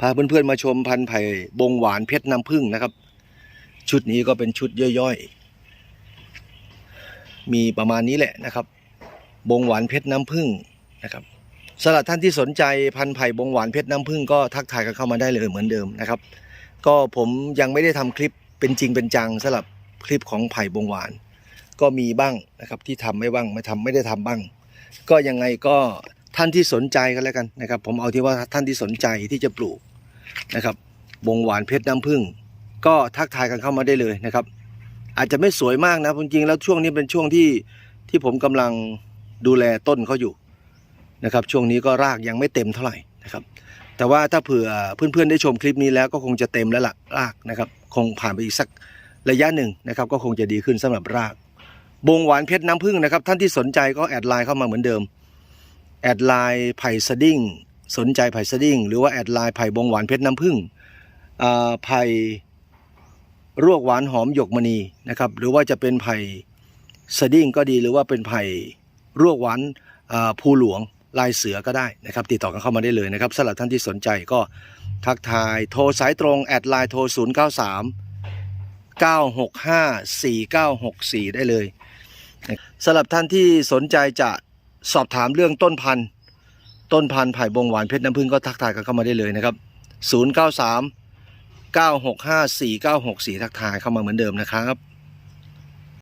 พาเพื่อนๆมาชมพันธุ์ไผ่บงหวานเพชรน้ำผึ้งนะครับ ชุดนี้ก็เป็นชุดย่อยๆ มีประมาณนี้แหละนะครับ บงหวานเพชรน้ำผึ้งนะครับสำหรับท่านที่สนใจพันธุ์ไผ่บงหวานเพชรน้ำผึ้งก็ทักทายกันเข้ามาได้เลยเหมือนเดิมนะครับ ก็ผมยังไม่ได้ทำคลิปเป็นจริงเป็นจังสำหรับคลิปของไผ่บงหวาน ก็มีบ้างนะครับที่ทำไม่บ้างไม่ทำไม่ได้ทำบ้าง ก็ยังไงก็ ท่านที่สนใจก็แล้วกันนะครับ ผมเอาที่ว่าท่านที่สนใจที่จะปลูกนะครับบงหวานเพชรน้ำผึ้งก็ทักทายกันเข้ามาได้เลยนะครับ อาจจะไม่สวยมากนะจริงๆแล้วช่วงนี้เป็นช่วงที่ที่ผมกำลังดูแลต้นเขาอยู่นะครับ ช่วงนี้ก็รากยังไม่เต็มเท่าไหร่นะครับ แต่ว่าถ้าเผื่อเพื่อนๆได้ชมคลิปนี้แล้วก็คงจะเต็มแล้วล่ะรากนะครับ คงผ่านไปอีกสักระยะหนึ่งนะครับ ก็คงจะดีขึ้นสำหรับราก บงหวานเพชรน้ำผึ้งนะครับ ท่านที่สนใจก็แอดไลน์เข้ามาเหมือนเดิม แอดไลน์ไผ่สดิ้งสนใจไผ่สดิ้งหรือว่าแอดไลน์ไผ่บงหวานเพชรน้ำผึ้งไผ่รวกหวานหอมหยกมณีนะครับหรือว่าจะเป็นไผ่สดิ้งก็ดีหรือว่าเป็นไผ่รวกหวานภูหลวงลายเสือก็ได้นะครับ ติดต่อกันเข้ามาได้เลยนะครับสำหรับท่านที่สนใจก็ทักทายโทรสายตรงแอดไลน์โทร 0 9 3 9 6 5 4 9 6 4 ได้เลยสำหรับท่านที่สนใจจะ สอบถามเรื่องต้นพันธุ์ต้นพันธุ์ไผ่บงหวานเพชรน้ำผึ้งก็ทักทายกันเข้ามาได้เลยนะครับ 0 9 3 9 6 5 4 9 6 4 ทักทายเข้ามาเหมือนเดิมนะครับ